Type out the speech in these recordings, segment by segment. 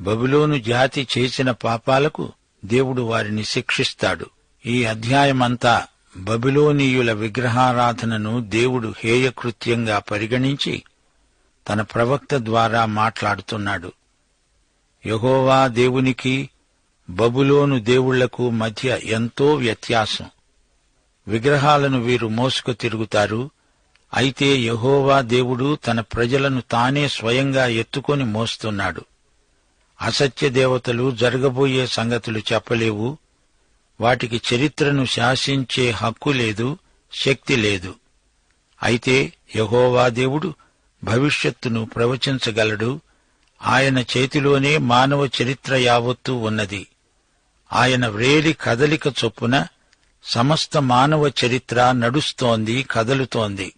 బబులోను జాతి చేసిన పాపాలకు దేవుడు వారిని శిక్షిస్తాడు. ఈ అధ్యాయమంతా బబులోనీయుల విగ్రహారాధనను దేవుడు హేయకృత్యంగా పరిగణించి తన ప్రవక్త ద్వారా మాట్లాడుతున్నాడు. యహోవా దేవునికి బబులోను దేవుళ్ళకు మధ్య ఎంతో వ్యత్యాసం. విగ్రహాలను వీరు మోసుకు తిరుగుతారు. అయితే యహోవా దేవుడు తన ప్రజలను తానే స్వయంగా ఎత్తుకొని మోస్తున్నాడు. అసత్య దేవతలు జరగబోయే సంగతులు చెప్పలేవు. వాటికి చరిత్రను శాసించే హక్కు లేదు శక్తి లేదు. అయితే యహోవా దేవుడు భవిష్యత్తును ప్రవచించగలడు. ఆయన చేతిలోనే మానవ చరిత్ర యావత్తూ ఉన్నది. ఆయన వ్రేలి కదలిక చొప్పున సమస్త మానవ చరిత్ర నడుస్తోంది కదలుతోంది.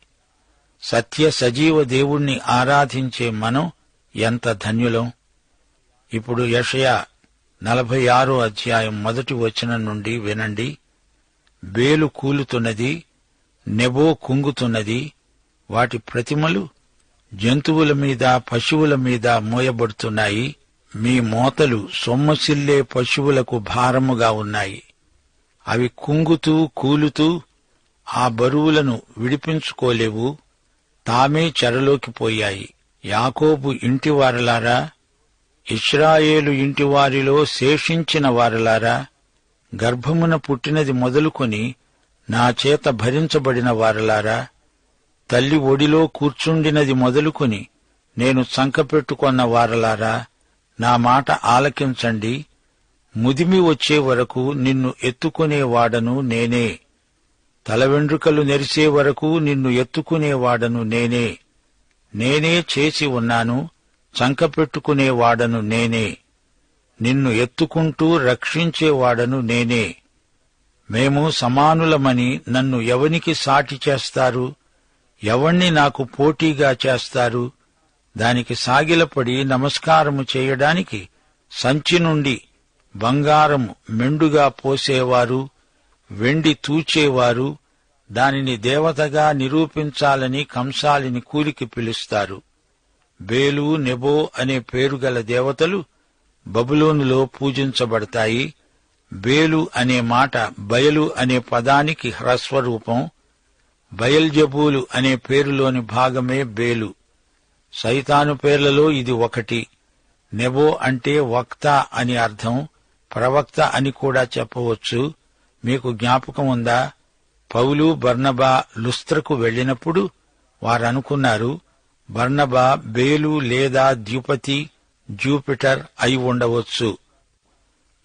సత్య సజీవ దేవుణ్ణి ఆరాధించే మనం ఎంత ధన్యులం? ఇప్పుడు యషయా నలభై ఆరో అధ్యాయం మొదటి వచనం నుండి వినండి. బేలు కూలుతున్నది నెబో కుంగుతున్నది వాటి ప్రతిమలు జంతువుల మీద పశువుల మీద మోయబడుతున్నాయి. మీ మోతలు సొమ్మసిల్లే పశువులకు భారముగా ఉన్నాయి. అవి కుంగుతూ కూలుతూ ఆ బరువులను విడిపించుకోలేవు. తామే చెరలోకి పోయాయి. యాకోబు ఇంటివారలారా ఇస్రాయేలు ఇంటివారిలో శేషించిన వారలారా గర్భమున పుట్టినది మొదలుకొని నా చేత భరించబడిన వారలారా తల్లి ఒడిలో కూర్చుండినది మొదలుకొని నేను సంకపెట్టుకొన్న వారలారా నా మాట ఆలకించండి. ముదిమి వచ్చే వరకు నిన్ను ఎత్తుకునేవాడను నేనే. తల వెండ్రుకలు నెరిసే వరకు నిన్ను ఎత్తుకునేవాడను నేనే. నేనే చేసి ఉన్నాను చంకపెట్టుకునేవాడను నేనే. నిన్ను ఎత్తుకుంటూ రక్షించేవాడను నేనే. మేము సమానులమని నన్ను ఎవనికి సాటి చేస్తారు? ఎవణ్ణి నాకు పోటీగా చేస్తారు? దానికి సాగిలపడి నమస్కారము చేయడానికి సంచి నుండి బంగారము మెండుగా పోసేవారు వెండి తూచేవారు దానిని దేవతగా నిరూపించాలని కంసాలిని కూలికి పిలుస్తారు. బేలు నెబో అనే పేరుగల దేవతలు బబులోనులో పూజించబడతాయి. బేలు అనే మాట బయలు అనే పదానికి హ్రస్వరూపం. బయల్జబూలు అనే పేరులోని భాగమే బేలు సైతాను పేర్లలో ఇది ఒకటి. నెబో అంటే వక్త అని అర్థం. ప్రవక్త అని కూడా చెప్పవచ్చు. మీకు జ్ఞాపకం ఉందా? పౌలు బర్నబా లుస్త్రకు వెళ్ళినప్పుడు వారనుకున్నారు బర్నబా బేలు లేదా ద్యుపతి జూపిటర్ అయి ఉండవచ్చు.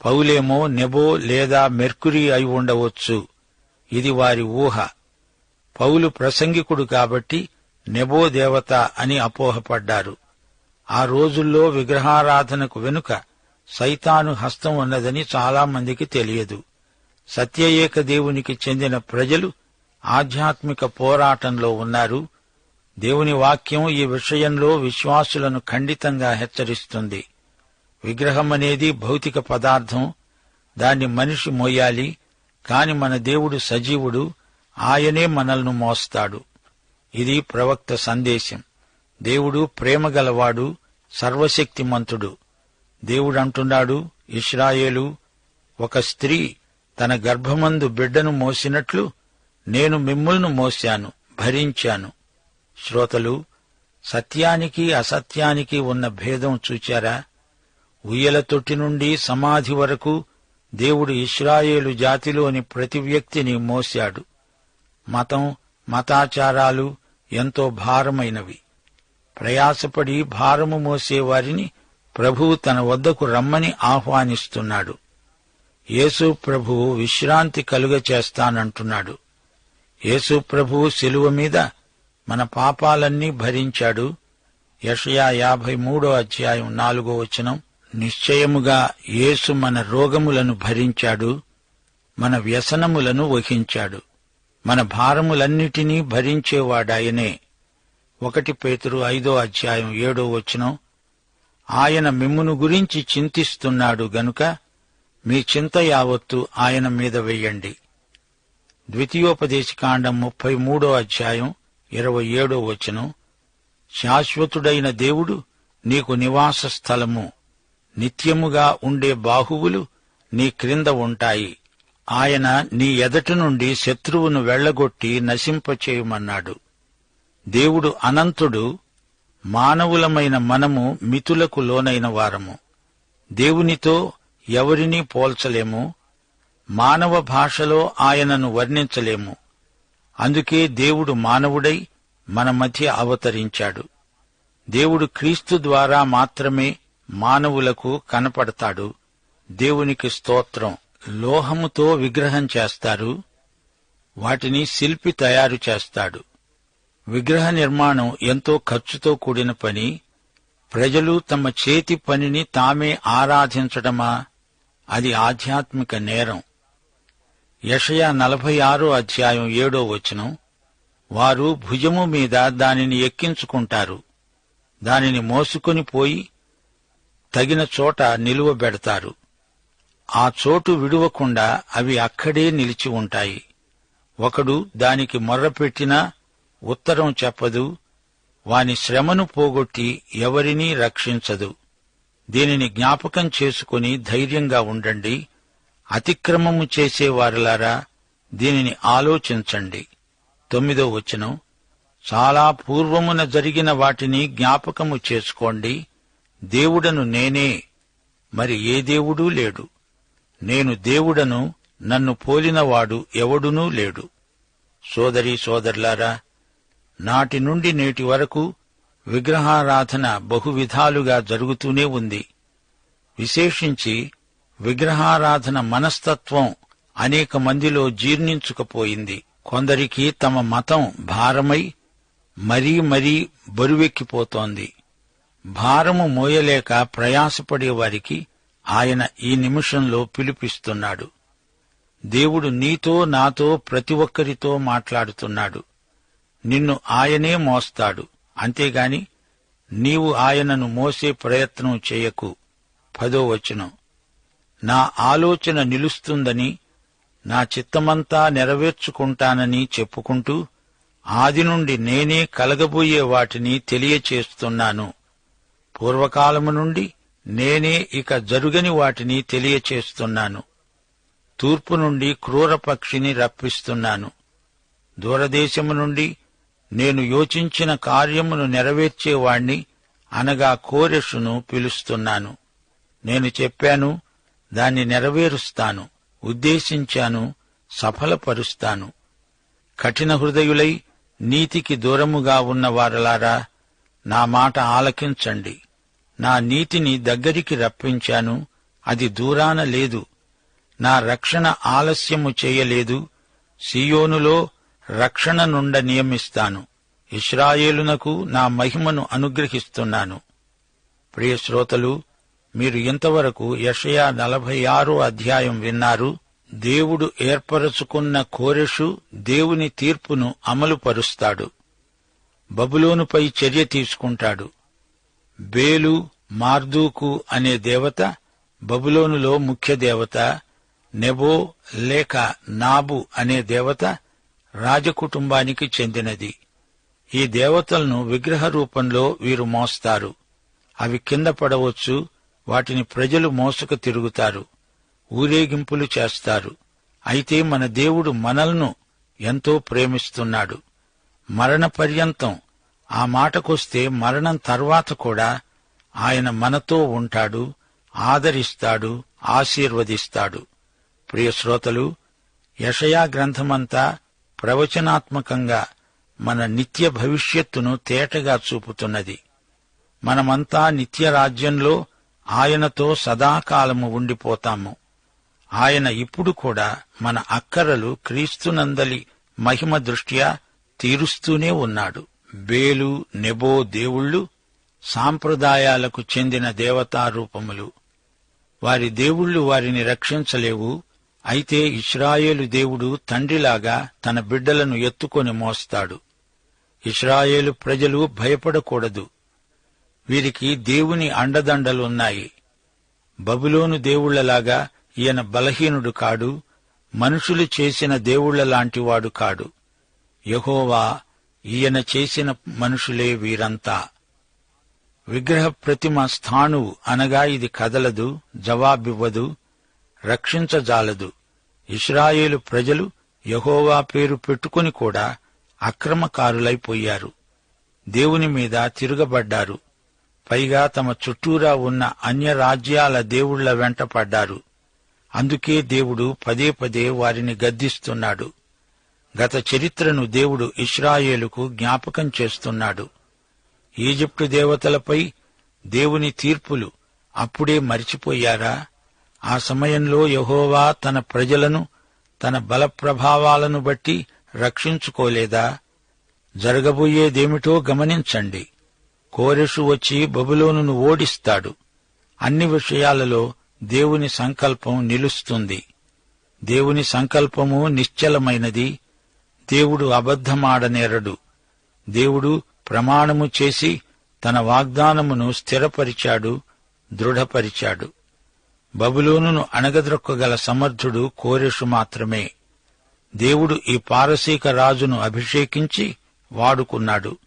పౌలేమో నెబో లేదా మెర్కురీ అయి ఉండవచ్చు. ఇది వారి ఊహ. పౌలు ప్రసంగికుడు కాబట్టి నెబో దేవత అని అపోహపడ్డారు. ఆ రోజుల్లో విగ్రహారాధనకు వెనుక సైతాను హస్తం ఉన్నదని చాలామందికి తెలియదు. సత్యయేక దేవునికి చెందిన ప్రజలు ఆధ్యాత్మిక పోరాటంలో ఉన్నారు. దేవుని వాక్యం ఈ విషయంలో విశ్వాసులను ఖండితంగా హెచ్చరిస్తుంది. విగ్రహం అనేది భౌతిక పదార్థం. దాన్ని మనిషి మోయాలి. కాని మన దేవుడు సజీవుడు. ఆయనే మనల్ని మోస్తాడు. ఇది ప్రవక్త సందేశం. దేవుడు ప్రేమగలవాడు సర్వశక్తిమంతుడు. దేవుడు అంటున్నాడు ఇస్రాయేలు ఒక స్త్రీ తన గర్భమందు బిడ్డను మోసినట్లు నేను మిమ్ములను మోశాను భరించాను. శ్రోతలు సత్యానికి అసత్యానికి ఉన్న భేదం చూచారా? ఉయ్యల తొట్టి నుండి సమాధి వరకు దేవుడు ఇస్రాయేలు జాతిలోని ప్రతి వ్యక్తిని మోశాడు. మతం మతాచారాలు ఎంతో భారమైనవి. ప్రయాసపడి భారము మోసేవారిని ప్రభువు తన వద్దకు రమ్మని ఆహ్వానిస్తున్నాడు. యేసు ప్రభువు విశ్రాంతి కలుగ చేస్తానంటున్నాడు యేసు ప్రభువు శిలువ మీద మన పాపాలన్నీ భరించాడు. యషయా యాభై మూడో అధ్యాయం నాలుగో వచనం. నిశ్చయముగా యేసు మన రోగములను భరించాడు. మన వ్యసనములను వహించాడు. మన భారములన్నిటినీ భరించేవాడాయనే. ఒకటి పేతురు ఐదో అధ్యాయం ఏడో వచనం. ఆయన మిమ్మును గురించి చింతిస్తున్నాడు గనుక మీ చింత యావత్తు ఆయన మీద వెయ్యండి ద్వితీయోపదేశకాండం ముప్పై మూడో అధ్యాయం ఇరవై ఏడో వచనం శాశ్వతుడైన దేవుడు నీకు నివాస స్థలము. నిత్యముగా ఉండే బాహువులు నీ క్రింద ఉంటాయి. ఆయన నీ ఎదట నుండి శత్రువును వెళ్ళగొట్టి నశింపచేయమన్నాడు. దేవుడు అనంతుడు మానవులమైన మనము మితులకు లోనైన వారము. దేవునితో ఎవరినీ పోల్చలేము. మానవ భాషలో ఆయనను వర్ణించలేము. అందుకే దేవుడు మానవుడై మన మధ్య అవతరించాడు. దేవుడు క్రీస్తు ద్వారా మాత్రమే మానవులకు కనపడతాడు. దేవునికి స్తోత్రం. లోహముతో విగ్రహం చేస్తారు. వాటిని శిల్పి తయారు చేస్తాడు. విగ్రహ నిర్మాణం ఎంతో ఖర్చుతో కూడిన పని. ప్రజలు తమ చేతి పనిని తామే ఆరాధించడమా? అది ఆధ్యాత్మిక నేరం. యషయా నలభై ఆరో అధ్యాయం ఏడో వచనం. వారు భుజము మీద దానిని ఎక్కించుకుంటారు. దానిని మోసుకొని పోయి తగిన చోట నిలువబెడతారు ఆ చోటు విడువకుండా అవి అక్కడే నిలిచి ఉంటాయి. ఒకడు దానికి మొర్రపెట్టినా ఉత్తరం చెప్పదు. వాని శ్రమను పోగొట్టి ఎవరినీ రక్షించదు. దీనిని జ్ఞాపకం చేసుకుని ధైర్యంగా ఉండండి. అతిక్రమము చేసేవారులారా దీనిని ఆలోచించండి. తొమ్మిదో వచనం. చాలా పూర్వమున జరిగిన వాటిని జ్ఞాపకము చేసుకోండి. దేవుడను నేనే మరి ఏ దేవుడూ లేడు. నేను దేవుడను నన్ను పోలినవాడు ఎవడునూ లేడు. సోదరి సోదరులారా నాటి నుండి నేటి వరకు విగ్రహారాధన బహువిధాలుగా జరుగుతూనే ఉంది. విశేషించి విగ్రహారాధన మనస్తత్వం అనేక మందిలో జీర్ణించుకపోయింది. కొందరికి తమ మతం భారమై మరీ మరీ బరువెక్కిపోతోంది. భారము మోయలేక ప్రయాసపడే వారికి ఆయన ఈ నిమిషంలో పిలిపిస్తున్నాడు. దేవుడు నీతో నాతో ప్రతి ఒక్కరితో మాట్లాడుతున్నాడు. నిన్ను ఆయనే మోస్తాడు. అంతేగాని నీవు ఆయనను మోసే ప్రయత్నం చేయకు. పదో వచనం. నా ఆలోచన నిలుస్తుందని నా చిత్తమంతా నెరవేర్చుకుంటానని చెప్పుకుంటూ ఆది నుండి నేనే కలగబోయే వాటిని తెలియచేస్తున్నాను. పూర్వకాలము నుండి నేనే ఇక జరుగని వాటిని తెలియచేస్తున్నాను. తూర్పు నుండి క్రూర పక్షిని రప్పిస్తున్నాను. దూరదేశము నుండి నేను యోచించిన కార్యమును నెరవేర్చేవాణ్ణి అనగా కోరెషును పిలుస్తున్నాను. నేను చెప్పాను దాన్ని నెరవేరుస్తాను ఉద్దేశించాను సఫలపరుస్తాను. కఠిన హృదయులై నీతికి దూరముగా ఉన్న వారలారా నా మాట ఆలకించండి. నా నీతిని దగ్గరికి రప్పించాను అది దూరాన లేదు. నా రక్షణ ఆలస్యము చేయలేదు సియోనులో రక్షణ నుండ నియమిస్తాను. ఇస్రాయేలునకు నా మహిమను అనుగ్రహిస్తున్నాను. ప్రియశ్రోతలు శ్రోతలు మీరు ఇంతవరకు యషయా నలభై ఆరో అధ్యాయం విన్నారు దేవుడు ఏర్పరచుకున్న కోరెషు దేవుని తీర్పును అమలుపరుస్తాడు. బబులోనుపై చర్య తీసుకుంటాడు. బేలు మార్దూకు అనే దేవత బబులోనులో ముఖ్య దేవత నెబో లేక నాబు అనే దేవత రాజకుటుంబానికి చెందినది. ఈ దేవతలను విగ్రహ రూపంలో వీరు మోస్తారు. అవి కింద పడవచ్చు వాటిని ప్రజలు మోసుకు తిరుగుతారు ఊరేగింపులు చేస్తారు. అయితే మన దేవుడు మనల్ను ఎంతో ప్రేమిస్తున్నాడు. మరణ పర్యంతం ఆ మాటకొస్తే మరణం తర్వాత కూడా ఆయన మనతో ఉంటాడు ఆదరిస్తాడు ఆశీర్వదిస్తాడు. ప్రియశ్రోతలు యషయా గ్రంథమంతా ప్రవచనాత్మకంగా మన నిత్య భవిష్యత్తును తేటగా చూపుతున్నది. మనమంతా నిత్య రాజ్యంలో ఆయనతో సదాకాలము ఉండిపోతాము. ఆయన ఇప్పుడు కూడా మన అక్కరలు క్రీస్తునందలి మహిమ దృష్ట్యా తీరుస్తూనే ఉన్నాడు. బేలు నెబో దేవుళ్ళు సాంప్రదాయాలకు చెందిన దేవతారూపములు. వారి దేవుళ్ళు వారిని రక్షించలేవు. అయితే ఇస్రాయేలు దేవుడు తండ్రిలాగా తన బిడ్డలను ఎత్తుకొని మోస్తాడు. ఇస్రాయేలు ప్రజలు భయపడకూడదు. వీరికి దేవుని అండదండలున్నాయి. బబులోను దేవుళ్ళలాగా ఈయన బలహీనుడు కాడు మనుషులు చేసిన దేవుళ్ళలాంటివాడు కాడు. యహోవా ఈయన చేసిన మనుషులే వీరంతా. విగ్రహ ప్రతిమ స్థాణువు అనగా ఇది కదలదు జవాబివ్వదు రక్షించజాలదు. ఇస్రాయేలు ప్రజలు యహోవా పేరు పెట్టుకుని కూడా అక్రమకారులైపోయారు. దేవుని మీద తిరగబడ్డారు. పైగా తమ చుట్టూరా ఉన్న అన్య రాజ్యాల దేవుళ్ళ వెంట పడ్డారు. అందుకే దేవుడు పదే పదే వారిని గద్దిస్తున్నాడు. గత చరిత్రను దేవుడు ఇస్రాయేలుకు జ్ఞాపకం చేస్తున్నాడు. ఈజిప్టు దేవతలపై దేవుని తీర్పులు అప్పుడే మరిచిపోయారా? ఆ సమయంలో యహోవా తన ప్రజలను తన బలప్రభావాలను బట్టి రక్షించుకోలేదా? జరగబోయేదేమిటో గమనించండి. కోరెషు వచ్చి బబులోనును ఓడిస్తాడు. అన్ని విషయాలలో దేవుని సంకల్పం నిలుస్తుంది. దేవుని సంకల్పము నిశ్చలమైనది. దేవుడు అబద్ధమాడనేరడు. దేవుడు ప్రమాణము చేసి తన వాగ్దానమును స్థిరపరిచాడు దృఢపరిచాడు. బబులోనును అణగద్రొక్కగల సమర్థుడు కోరెషు మాత్రమే. దేవుడు ఈ పారసీక రాజును అభిషేకించి వాడుకున్నాడు.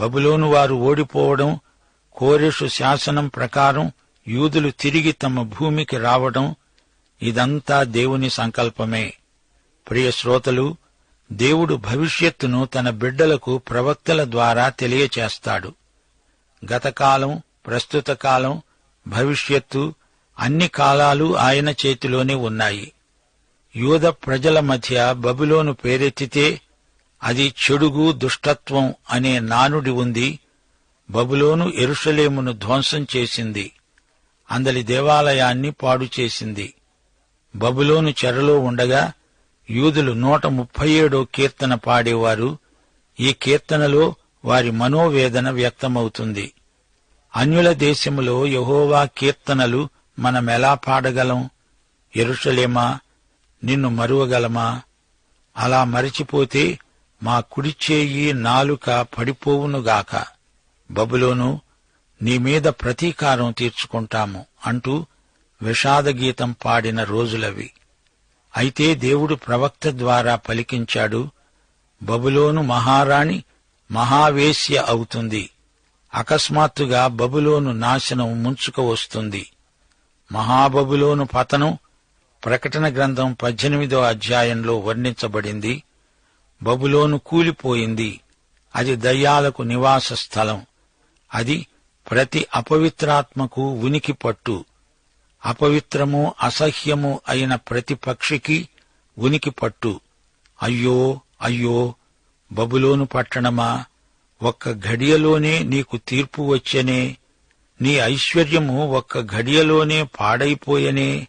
బబులోను వారు ఓడిపోవడం కోరెషు శాసనం ప్రకారం యూదులు తిరిగి తమ భూమికి రావడం ఇదంతా దేవుని సంకల్పమే. ప్రియ శ్రోతలు దేవుడు భవిష్యత్తును తన బిడ్డలకు ప్రవక్తల ద్వారా తెలియచేస్తాడు. గతకాలం ప్రస్తుత కాలం భవిష్యత్తు అన్ని కాలాలు ఆయన చేతిలోనే ఉన్నాయి. యూద ప్రజల మధ్య బబులోను పేరెత్తితే అది చెడుగు దుష్టత్వం అనే నానుడి ఉంది. బబులోను ఎరుషలేమును ధ్వంసం చేసింది. అందలి దేవాలయాన్ని పాడు చేసింది. బబులోను చెరలో ఉండగా యూదులు నూట ముప్పై ఏడో కీర్తన పాడేవారు. ఈ కీర్తనలో వారి మనోవేదన వ్యక్తమవుతుంది. అన్యుల దేశములో యహోవా కీర్తనలు మనమెలా పాడగలం? ఎరుషలేమా నిన్ను మరువగలమా? అలా మరిచిపోతే మా కుడిచేయి నాలుక పడిపోవునుగాక బబులోను నీ మీద ప్రతీకారం తీర్చుకుంటాము అంటూ విషాదగీతం పాడిన రోజులవి. అయితే దేవుడు ప్రవక్త ద్వారా పలికించాడు బబులోను మహారాణి మహావేశ్య అవుతుంది. అకస్మాత్తుగా బబులోను నాశనం ముంచుక వస్తుంది. మహాబబులోను పతనం ప్రకటన గ్రంథం పద్దెనిమిదో అధ్యాయంలో వర్ణించబడింది. బబులోను కూలిపోయింది. అది దయ్యాలకు నివాస స్థలం. అది ప్రతి అపవిత్రాత్మకు ఉనికి పట్టు. అపవిత్రము అసహ్యము అయిన ప్రతి పక్షికి ఉనికి పట్టు. అయ్యో అయ్యో బబులోను పట్టణమా ఒక్క ఘడియలోనే నీకు తీర్పు వచ్చనే నీ ఐశ్వర్యము ఒక్క ఘడియలోనే పాడైపోయనే.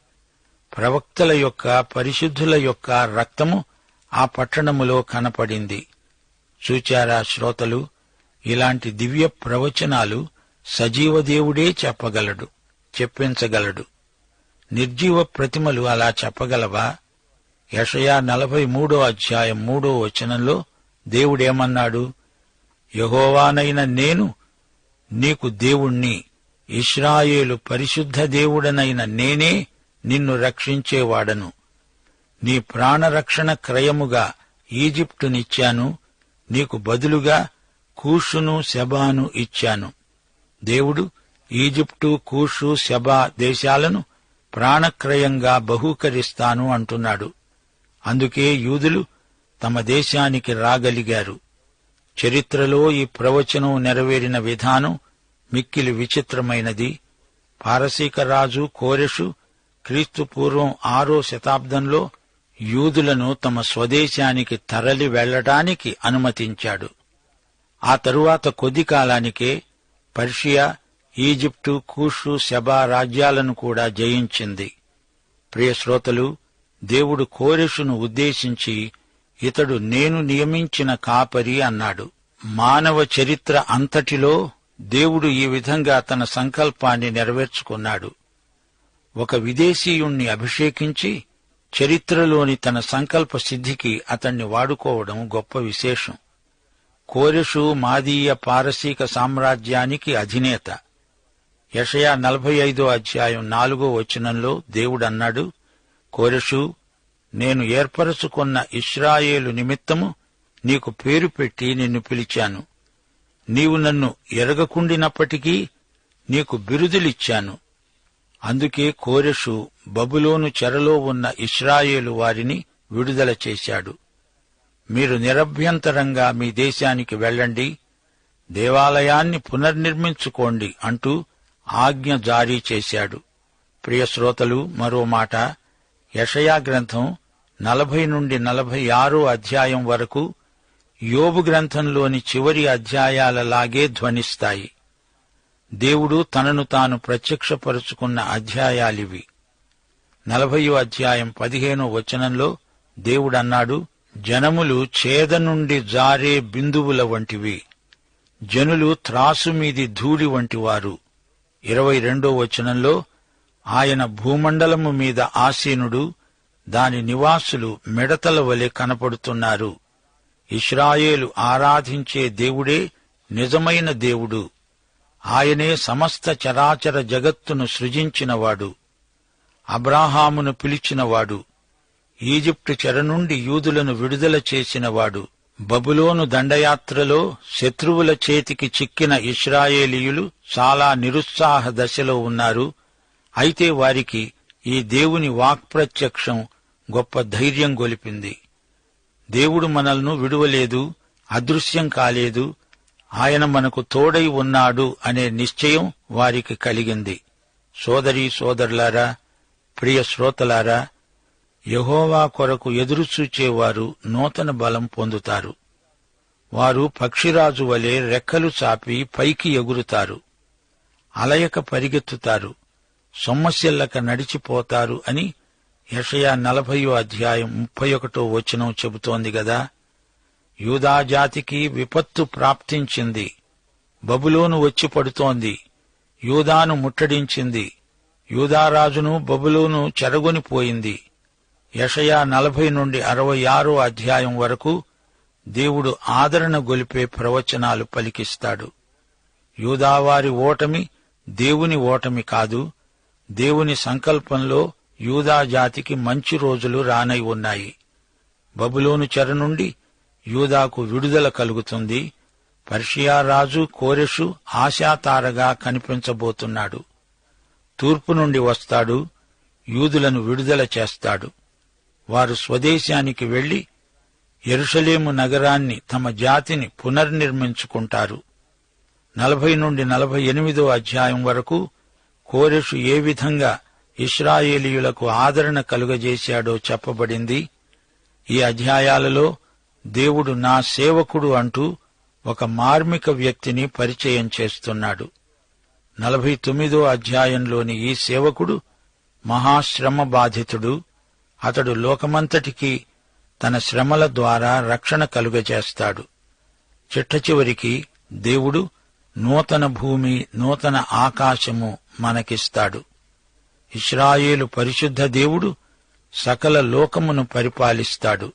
ప్రవక్తల యొక్క పరిశుద్ధుల యొక్క రక్తము ఆ పట్టణములో కనపడింది. చూచారా శ్రోతలు ఇలాంటి దివ్య ప్రవచనాలు సజీవ దేవుడే చెప్పగలడు చెప్పించగలడు. నిర్జీవ ప్రతిమలు అలా చెప్పగలవా? యషయా నలభై మూడో అధ్యాయం మూడో వచనంలో దేవుడేమన్నాడు? యహోవానైన నేను నీకు దేవుణ్ణి ఇస్రాయేలు పరిశుద్ధ దేవుడనైన నేనే నిన్ను రక్షించేవాడను. నీ ప్రాణరక్షణ క్రయముగా ఈజిప్టునిచ్చాను నీకు బదులుగా కూషును శబాను ఇచ్చాను. దేవుడు ఈజిప్టు కూషు శబా దేశాలను ప్రాణక్రయంగా బహూకరిస్తాను అంటున్నాడు. అందుకే యూదులు తమ దేశానికి రాగలిగారు. చరిత్రలో ఈ ప్రవచనం నెరవేరిన విధానం మిక్కిలి విచిత్రమైనది. పారసీక రాజు కోరెషు క్రీస్తు పూర్వం ఆరో శతాబ్దంలో యూదులను తమ స్వదేశానికి తరలి వెళ్ళడానికి అనుమతించాడు. ఆ తరువాత కొద్ది కాలానికే పర్షియా ఈజిప్టు కూషు శబా రాజ్యాలను కూడా జయించింది. ప్రియశ్రోతలు దేవుడు కోరెషును ఉద్దేశించి ఇతడు నేను నియమించిన కాపరి అన్నాడు. మానవ చరిత్ర అంతటిలో దేవుడు ఈ విధంగా తన సంకల్పాన్ని నెరవేర్చుకున్నాడు. ఒక విదేశీయుణ్ణి అభిషేకించి చరిత్రలోని తన సంకల్ప సిద్ధికి అతణ్ణి వాడుకోవడం గొప్ప విశేషం. కోరెషు మాదీయ పారసీక సామ్రాజ్యానికి అధినేత. యషయా నలభై ఐదో అధ్యాయం నాలుగో వచనంలో దేవుడన్నాడు కోరెషు నేను ఏర్పరచుకున్న ఇస్రాయేలు నిమిత్తము నీకు పేరు పెట్టి నిన్ను పిలిచాను. నీవు నన్ను ఎరగకుండినప్పటికీ నీకు బిరుదులిచ్చాను. అందుకే కోరెషు బబులోను చెరలో ఉన్న ఇస్రాయేలు వారిని విడుదల చేశాడు. మీరు నిరభ్యంతరంగా మీ దేశానికి వెళ్ళండి దేవాలయాన్ని పునర్నిర్మించుకోండి అంటూ ఆజ్ఞ జారీ చేశాడు. ప్రియశ్రోతలు మరో మాట. యషయా గ్రంథం నలభై నుండి నలభై ఆరో అధ్యాయం వరకు యోబు గ్రంథంలోని చివరి అధ్యాయాలలాగే ధ్వనిస్తాయి. దేవుడు తనను తాను ప్రత్యక్షపరుచుకున్న అధ్యాయాలివి. నలభయో అధ్యాయం పదిహేనో వచనంలో దేవుడన్నాడు జనములు చేద నుండి జారే బిందువుల వంటివి జనులు త్రాసు మీది ధూళి వంటివారు. ఇరవై రెండో వచనంలో ఆయన భూమండలము మీద ఆసీనుడు దాని నివాసులు మిడతల వలె కనపడుతున్నారు. ఇస్రాయేలు ఆరాధించే దేవుడే నిజమైన దేవుడు. ఆయనే సమస్త చరాచర జగత్తును సృజించినవాడు అబ్రాహామును పిలిచినవాడు ఈజిప్టు చెర నుండి యూదులను విడుదల చేసినవాడు బబులోను దండయాత్రలో శత్రువుల చేతికి చిక్కిన ఇస్రాయేలీయులు చాలా నిరుత్సాహ దశలో ఉన్నారు. అయితే వారికి ఈ దేవుని వాక్ప్రత్యక్షం గొప్ప ధైర్యం గొలిపింది. దేవుడు మనల్ను విడువలేదు అదృశ్యం కాలేదు ఆయన మనకు తోడై ఉన్నాడు అనే నిశ్చయం వారికి కలిగింది. సోదరీ సోదరులారా ప్రియ శ్రోతలారా యహోవా కొరకు ఎదురుచూచేవారు నూతన బలం పొందుతారు. వారు పక్షిరాజు వలె రెక్కలు చాపి పైకి ఎగురుతారు. అలయక పరిగెత్తుతారు. సమస్యలక నడిచిపోతారు అని యషయా నలభయో అధ్యాయం ముప్పై ఒకటో వచనం చెబుతోంది గదా. యూదాజాతికి విపత్తు ప్రాప్తించింది. బబులోను వచ్చి పడుతోంది. యూదాను ముట్టడించింది. యూదారాజును బబులోను చెరగొనిపోయింది యషయా నలభై నుండి అరవై ఆరో అధ్యాయం వరకు దేవుడు ఆదరణ గొలిపే ప్రవచనాలు పలికిస్తాడు. యూదావారి ఓటమి దేవుని ఓటమి కాదు. దేవుని సంకల్పంలో యూదా జాతికి మంచి రోజులు రానై ఉన్నాయి. బబులోను చెర నుండి యూదాకు విడుదల కలుగుతుంది. పర్షియా రాజు కోరెషు ఆశాతారగా కనిపించబోతున్నాడు. తూర్పు నుండి వస్తాడు యూదులను విడుదల చేస్తాడు. వారు స్వదేశానికి వెళ్ళి ఎరుషలేము నగరాన్ని తమ జాతిని పునర్నిర్మించుకుంటారు. నలభై నుండి నలభై ఎనిమిదో అధ్యాయం వరకు కోరెషు ఏ విధంగా ఇస్రాయేలీయులకు ఆదరణ కలుగజేశాడో చెప్పబడింది. ఈ అధ్యాయాలలో దేవుడు నా సేవకుడు అంటూ ఒక మార్మిక వ్యక్తిని పరిచయం చేస్తున్నాడు. నలభై తొమ్మిదో అధ్యాయంలోని ఈ సేవకుడు మహాశ్రమ బాధితుడు. అతడు లోకమంతటికి తన శ్రమల ద్వారా రక్షణ కలుగజేస్తాడు. చిట్ట చివరికి దేవుడు నూతన భూమి నూతన ఆకాశము మనకిస్తాడు. ఇస్రాయేలు పరిశుద్ధ దేవుడు సకల లోకమును పరిపాలిస్తాడు.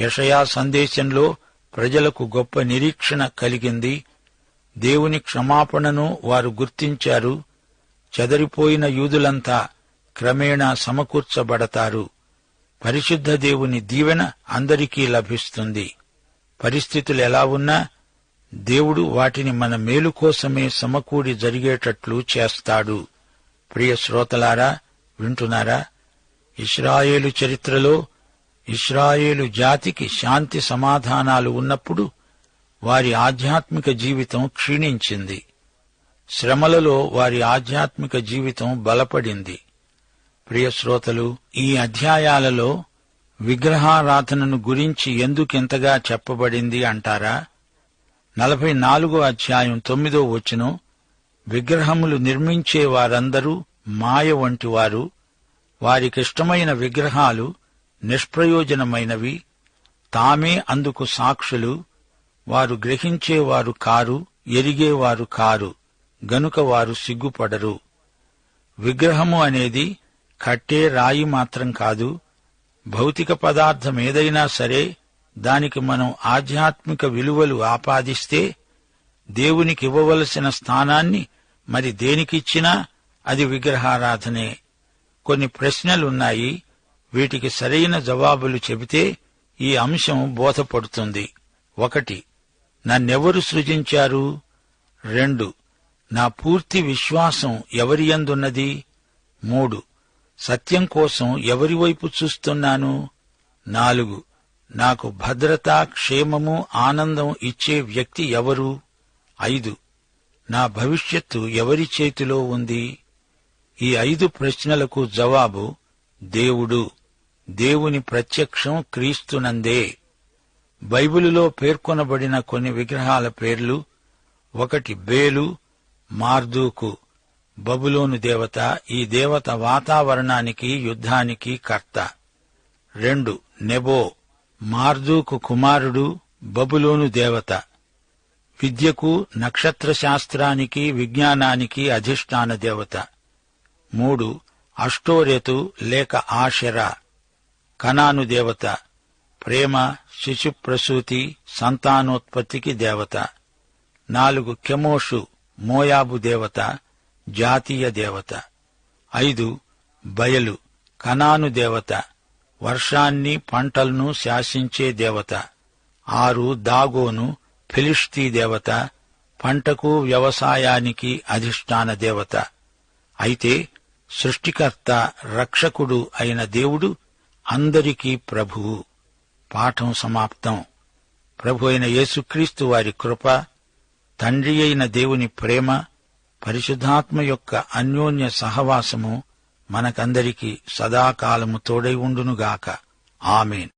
యషయా సందేశంలో ప్రజలకు గొప్ప నిరీక్షణ కలిగింది. దేవుని క్షమాపణను వారు గుర్తించారు. చెదరిపోయిన యూదులంతా క్రమేణా సమకూర్చబడతారు. పరిశుద్ధ దేవుని దీవెన అందరికీ లభిస్తుంది. పరిస్థితులు ఎలా ఉన్నా దేవుడు వాటిని మన మేలు కోసమే సమకూడి జరిగేటట్లు చేస్తాడు. ప్రియ శ్రోతలారా వింటున్నారా? ఇస్రాయేలు చరిత్రలో ఇస్రాయేలు జాతికి శాంతి సమాధానాలు ఉన్నప్పుడు వారి ఆధ్యాత్మిక జీవితం క్షీణించింది. శ్రమలలో వారి ఆధ్యాత్మిక జీవితం బలపడింది. ప్రియశ్రోతలు ఈ అధ్యాయాలలో విగ్రహారాధనను గురించి ఎందుకింతగా చెప్పబడింది అంటారా? నలభై నాలుగో అధ్యాయం తొమ్మిదో వచనం విగ్రహములు నిర్మించే వారందరూ మాయ వంటివారు వారికిష్టమైన విగ్రహాలు నిష్ప్రయోజనమైనవి. తామే అందుకు సాక్షులు. వారు గ్రహించేవారు కారు ఎరిగేవారు కారు గనుక వారు సిగ్గుపడరు. విగ్రహము అనేది కట్టే రాయి మాత్రం కాదు. భౌతిక పదార్థం ఏదైనా సరే దానికి మనం ఆధ్యాత్మిక విలువలు ఆపాదిస్తే దేవునికి ఇవ్వవలసిన స్థానాన్ని మరి దేనికిచ్చినా అది విగ్రహారాధనే. కొన్ని ప్రశ్నలున్నాయి. వీటికి సరైన జవాబులు చెబితే ఈ అంశం బోధపడుతుంది. ఒకటి నన్నెవరు సృజించారు? రెండు నా పూర్తి విశ్వాసం ఎవరియందున్నది మూడు సత్యం కోసం ఎవరి వైపు చూస్తున్నాను? నాలుగు నాకు భద్రత క్షేమము ఆనందం ఇచ్చే వ్యక్తి ఎవరు? ఐదు నా భవిష్యత్తు ఎవరి చేతిలో ఉంది? ఈ ఐదు ప్రశ్నలకు జవాబు దేవుడు. దేవుని ప్రత్యక్షం క్రీస్తునందే. బైబిలులో పేర్కొనబడిన కొన్ని విగ్రహాల పేర్లు ఒకటి బేలు మార్దూకు. బబులోను దేవత ఈ దేవత వాతావరణానికి యుద్ధానికి కర్త. రెండు నెబో. మార్దూకు కుమారుడు బబులోను దేవత. విద్యకు నక్షత్ర శాస్త్రానికి విజ్ఞానానికి అధిష్టాన దేవత. మూడు అష్టోరెతు లేక ఆశర కనాను దేవత ప్రేమ శిశు ప్రసూతి సంతానోత్పత్తికి దేవత. నాలుగు కెమోషు మోయాబు దేవత జాతీయ దేవత. ఐదు బయలు కనాను దేవత వర్షాన్ని పంటలను శాసించే దేవత. ఆరు దాగోను ఫిలిష్తీ దేవత పంటకు వ్యవసాయానికి అధిష్టాన దేవత. అయితే సృష్టికర్త రక్షకుడు అయిన దేవుడు అందరికీ ప్రభువు పాఠం సమాప్తం. ప్రభు అయిన యేసుక్రీస్తు వారి కృప తండ్రి అయిన దేవుని ప్రేమ పరిశుద్ధాత్మ యొక్క అన్యోన్య సహవాసము మనకందరికీ సదాకాలము తోడై ఉండునుగాక. ఆమెన్.